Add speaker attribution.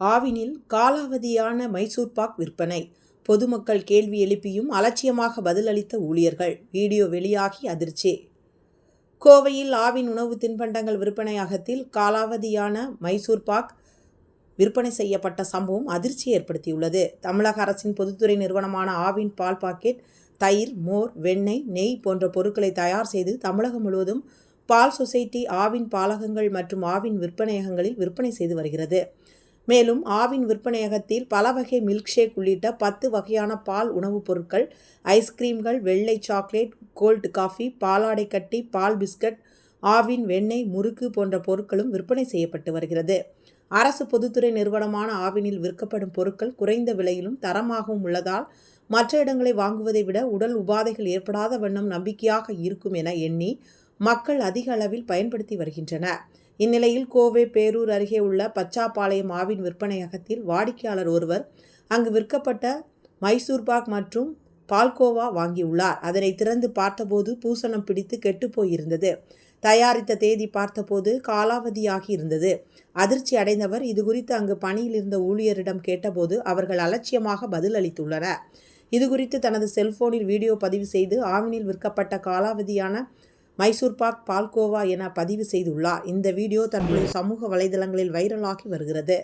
Speaker 1: ஆவினில் காலாவதியான மைசூர் பாக் விற்பனை. பொதுமக்கள் கேள்வி எழுப்பியும் அலட்சியமாக பதிலளித்த ஊழியர்கள். வீடியோ வெளியாகி அதிர்ச்சி. கோவையில் ஆவின் உணவு தின்பண்டங்கள் விற்பனையகத்தில் காலாவதியான மைசூர் பாக் விற்பனை செய்யப்பட்ட சம்பவம் அதிர்ச்சி ஏற்படுத்தியுள்ளது. தமிழக அரசின் பொதுத்துறை நிறுவனமான ஆவின் பால் பாக்கெட் தயிர் மோர் வெண்ணெய் நெய் போன்ற பொருட்களை தயார் செய்து தமிழகம் முழுவதும் பால் சொசைட்டி ஆவின் பாலகங்கள் மற்றும் ஆவின் விற்பனையகங்களில் விற்பனை செய்து வருகிறது. மேலும் ஆவின் விற்பனையகத்தில் பல வகை மில்க் ஷேக் உள்ளிட்ட பத்து வகையான பால் உணவுப் பொருட்கள் ஐஸ்கிரீம்கள் வெள்ளை சாக்லேட் கோல்டு காஃபி பாலாடை கட்டி பால் பிஸ்கட் ஆவின் வெண்ணெய் முறுக்கு போன்ற பொருட்களும் விற்பனை செய்யப்பட்டு வருகிறது. அரசு பொதுத்துறை நிறுவனமான ஆவினில் விற்கப்படும் பொருட்கள் குறைந்த விலையிலும் தரமாகவும் உள்ளதால் மற்ற இடங்களை வாங்குவதை விட உடல் உபாதைகள் ஏற்படாத வண்ணம் நம்பிக்கையாக இருக்கும் என எண்ணி மக்கள் அதிக அளவில் பயன்படுத்தி வருகின்றனர். இந்நிலையில் கோவை பேரூர் அருகே உள்ள பச்சாப்பாளையம் ஆவின் விற்பனையகத்தில் வாடிக்கையாளர் ஒருவர் அங்கு விற்கப்பட்ட மைசூர் பாக் மற்றும் பால்கோவா வாங்கியுள்ளார். அதனை திறந்து பார்த்தபோது பூசணம் பிடித்து கெட்டுப்போயிருந்தது தயாரித்த தேதி பார்த்தபோது காலாவதியாகி இருந்தது. அதிர்ச்சி அடைந்தவர் இதுகுறித்து அங்கு பணியில் இருந்த ஊழியரிடம் கேட்டபோது அவர்கள் அலட்சியமாக பதில் அளித்துள்ளனர். இதுகுறித்து தனது செல்போனில் வீடியோ பதிவு செய்து ஆவினில் விற்கப்பட்ட காலாவதியான மைசூர் பாக் பால்கோவா என பதிவு செய்துள்ளார். இந்த வீடியோ தற்போது சமூக வலைதளங்களில் வைரலாகி வருகிறது.